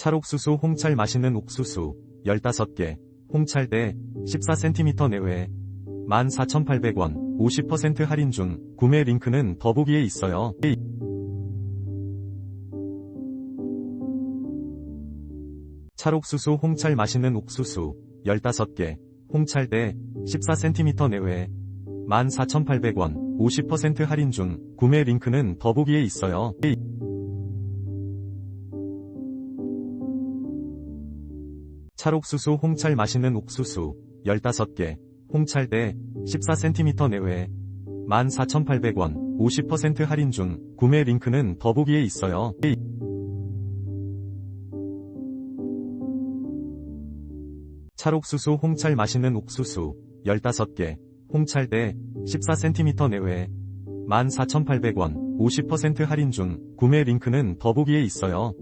찰옥수수 홍찰 맛있는 옥수수 15개, 홍찰대 14cm 내외 14,800원 50% 할인 중 구매 링크는 더보기에 있어요. 찰옥수수 홍찰 맛있는 옥수수 15개, 홍찰대 14cm 내외 14,800원 50% 할인 중 구매 링크는 더보기에 있어요. 찰옥수수 홍찰 맛있는 옥수수 15개, 홍찰대 14cm 내외 14,800원 50% 할인 중 구매 링크는 더보기에 있어요. 찰옥수수 홍찰 맛있는 옥수수 15개, 홍찰대 14cm 내외 14,800원 50% 할인 중 구매 링크는 더보기에 있어요.